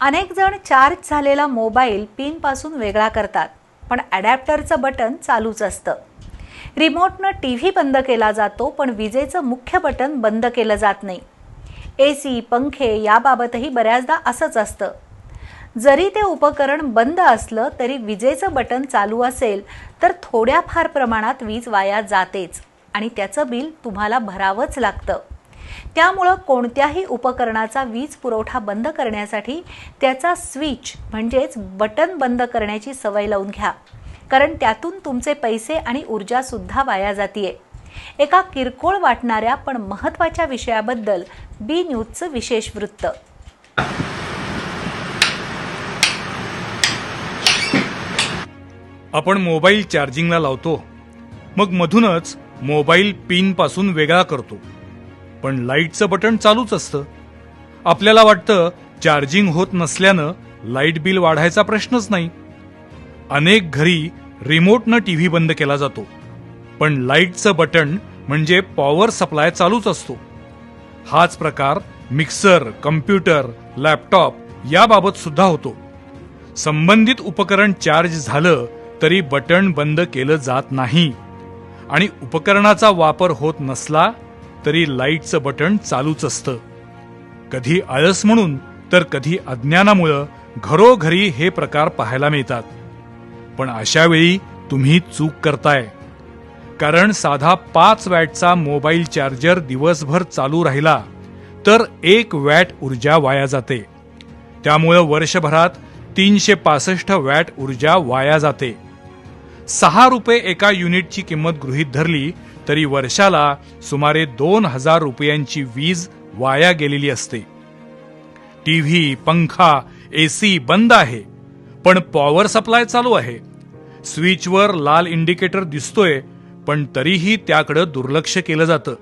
अनेक जण चार्ज झालेला मोबाईल पिनपासून वेगळा करतात पण ॲडॅप्टरचं बटन चालूच असतं. रिमोटनं टी व्ही बंद केला जातो पण विजेचं मुख्य बटन बंद केलं जात नाही. ए सी पंखे याबाबतही बऱ्याचदा असंच असतं. जरी ते उपकरण बंद असलं तरी विजेचं बटन चालू असेल तर थोड्याफार प्रमाणात वीज वाया जातेच आणि त्याचं बिल तुम्हाला भरावंच लागतं. त्यामुळं कोणत्याही उपकरणाचा वीज पुरवठा बंद करण्यासाठी त्याचा स्विच म्हणजेच बटन बंद करण्याची सवय लावून घ्या. कारण त्यातून तुमचे पैसे आणि ऊर्जासुद्धा वाया जातीये. एका किरकोळ वाटणाऱ्या पण महत्त्वाच्या विषयाबद्दल बी न्यूजचं विशेष वृत्त. आपण मोबाईल चार्जिंगला लावतो. मग मधूनच मोबाईल पिनपासून वेगळा करतो. पण लाईटचं बटन चालूच असतं. आपल्याला वाटतं चार्जिंग होत नसल्यानं लाइट बिल वाढायचा प्रश्नच नाही. अनेक घरी रिमोटनं टीव्ही बंद केला जातो. पण लाईटचं बटन म्हणजे पॉवर सप्लाय चालूच असतो. हाच प्रकार मिक्सर कम्प्युटर लॅपटॉप याबाबत सुद्धा होतो. संबंधित उपकरण चार्ज झालं तरी बटण बंद केलं जात नाही. आणि उपकरणाचा वापर होत नसला तरी लाईटचं बटण चालूच असतं. कधी आळस म्हणून तर कधी अज्ञानामुळं घरोघरी हे प्रकार पाहायला मिळतात. पण अशा वेळी तुम्ही चूक करताय. कारण साधा पाच वॅटचा मोबाईल चार्जर दिवसभर चालू राहिला तर एक वॅट ऊर्जा वाया जाते. त्यामुळं वर्षभरात तीनशे पासष्ट वॅट ऊर्जा वाया जाते. सहा रुपये एका युनिटची किंमत गृहीत धरली तरी वर्षाला सुमारे दोन हजार रुपयांची वीज वाया गेलेली असते. टीव्ही पंखा एसी बंद आहे पण पॉवर सप्लाय चालू आहे. स्विचवर लाल इंडिकेटर दिसतोय पण तरीही त्याकडं दुर्लक्ष केलं जातं.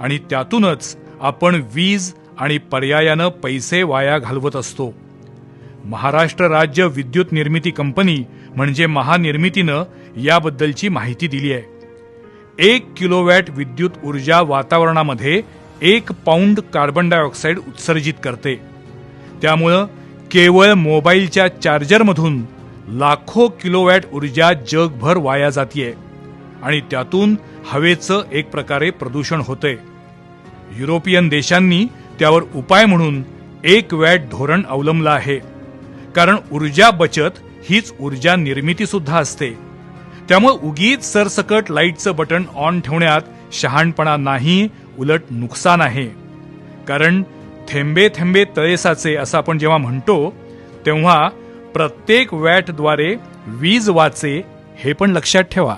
आणि त्यातूनच आपण वीज आणि पर्यायानं पैसे वाया घालवत असतो. महाराष्ट्र राज्य विद्युत निर्मिती कंपनी म्हणजे महानिर्मितीनं याबद्दलची माहिती दिली आहे. एक किलोवॅट विद्युत ऊर्जा वातावरणामध्ये एक पाऊंड कार्बन डायऑक्साईड उत्सर्जित करते. त्यामुळं केवळ मोबाईलच्या चार्जरमधून लाखो किलोवॅट ऊर्जा जगभर वाया जातीये आणि त्यातून हवेचं एक प्रकारे प्रदूषण होते युरोपियन देशांनी त्यावर उपाय म्हणून एक वॅट धोरण अवलंबलं आहे. कारण ऊर्जा बचत हीच ऊर्जा निर्मिती सुद्धा असते. त्यामुळे उगीच सरसकट लाईटचं बटन ऑन ठेवण्यात शहाणपणा नाही उलट नुकसान आहे. कारण थेंबे थेंबे तळेसाचे असं आपण जेव्हा म्हणतो तेव्हा प्रत्येक वॅटद्वारे वीज वाचे हे पण लक्षात ठेवा.